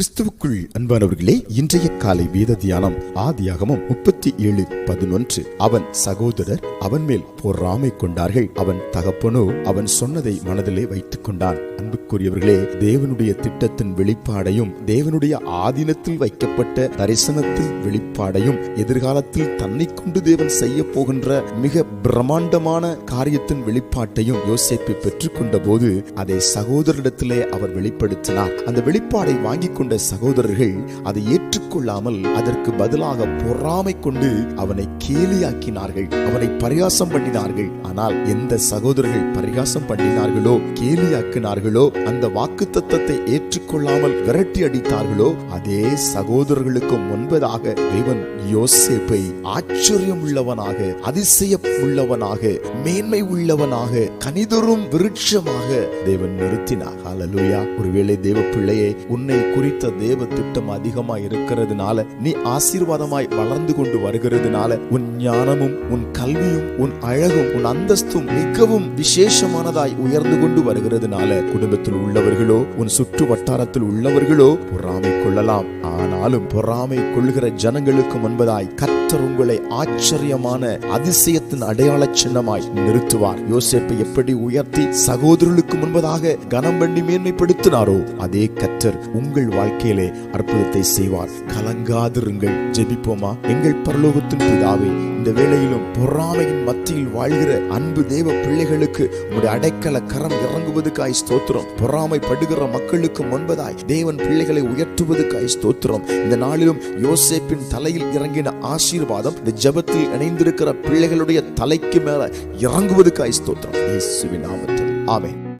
கிறிஸ்துவுக்குள் அன்பானவர்களே இன்றைய காலை வேத தியானம் ஆதியாகமும் முப்பத்தி ஏழு பதினொன்று. அவன் சகோதரர் அவன் மேல் பொறாமை கொண்டார்கள். அவன் தகப்பனோ அவன் சொன்னதை மனதிலே வைத்துக் கொண்டான் அன்புக்குரியவர்களே தேவனுடைய திட்டத்தின் வெளிப்பாடையும் தேவனுடைய ஆதீனத்தில் வைக்கப்பட்ட தரிசனத்தின் வெளிப்பாடையும் எதிர்காலத்தில் தன்னை கொண்டு தேவன் செய்ய போகின்ற மிக பிரம்மாண்டமான காரியத்தின் வெளிப்பாட்டையும் யோசேப்பு பெற்றுக்கொண்ட போது அதை சகோதரிடத்திலே அவர் வெளிப்படுத்தினார். அந்த வெளிப்பாடை வாங்கிக் கொண்டு சகோதரர்கள் அதை ஏற்றுக்கொள்ளாமல் அதற்கு பதிலாக பொறாமை கொண்டு அவனை கேலியாக்கினார்கள். அவனை பரிகாசம் பண்ணினார்கள். ஆனால் எந்த சகோதரர்கள் பரிகாசம் பண்ணினார்களோ கேலியாக்கினார்களோ அந்த வாக்கு தத்தத்தை ஏற்றுக்கொள்ளாமல் விரட்டி அடித்தார்களோ அதே சகோதரர்களுக்கு முன்பதாக தேவன் யோசேப்பை ஆச்சரியம் உள்ளவனாக அதிசயம் உள்ளவனாக மேன்மை உள்ளவனாக கனிதரும் விருட்சமாக தேவன் நிறுத்தினார். ஒருவேளை தேவ பிள்ளையை உன்னை குறித்து தேவ திட்டம் அதிகமா இருக்கிறதுனால நீ ஆசீர்வாதமாய் வளர்ந்து கொண்டு வருகிறதுனால உன் ஞானமும் உன் கல்வியும் உன் அழகும் உன் அந்தஸ்தும் மிகவும் விசேஷமானதாய் உயர்ந்து கொண்டு வருகிறதுனால குடும்பத்தில் உள்ளவர்களோ உன் சுற்று வட்டாரத்தில் உள்ளவர்களோ பொறாமை கொள்ளலாம். ஆனாலும் பொறாமை கொள்கிற ஜனங்களுக்கு முன்பதாய் கத்தர் உங்களை ஆச்சரியமான அதிசயத்தின் அடையாள சின்னமாய் நிறுத்துவார். யோசேப்பை எப்படி உயர்த்தி சகோதரர்களுக்கு முன்பதாக கனம் பண்ணி மேன்மைப்படுத்தினாரோ அதே கத்தர் உங்கள் வாழ்க்கையிலே அற்புதத்தை செய்வார். கலங்காதிருங்கள். ஜெபிப்போமா? எங்கள் பரலோகத்தின் பிதாவே இந்த வேளையிலும் பொறாமையின் மத்தியில் வாழ்கிற அன்பு தேவ பிள்ளைகளுக்கு உங்களுடைய அடைக்கல கரம் இறங்குவதுக்காய் ஸ்தோத்திரம். பொறாமைப்படுகிற மக்களுக்கு முன்பதாய் தேவன் பிள்ளைகளை உயர்த்துவதுக்காய் ஸ்தோத்திரம். இந்த நாளிலும் யோசேப்பின் தலையில் இறங்கின ஆசீர்வாதம் இந்த ஜெபத்தில் இணைந்திருக்கிற பிள்ளைகளுடைய தலைக்கு மேல இறங்குவதுக்காய் ஸ்தோத்திரம். இயேசுவின் நாமத்தில். ஆமென்.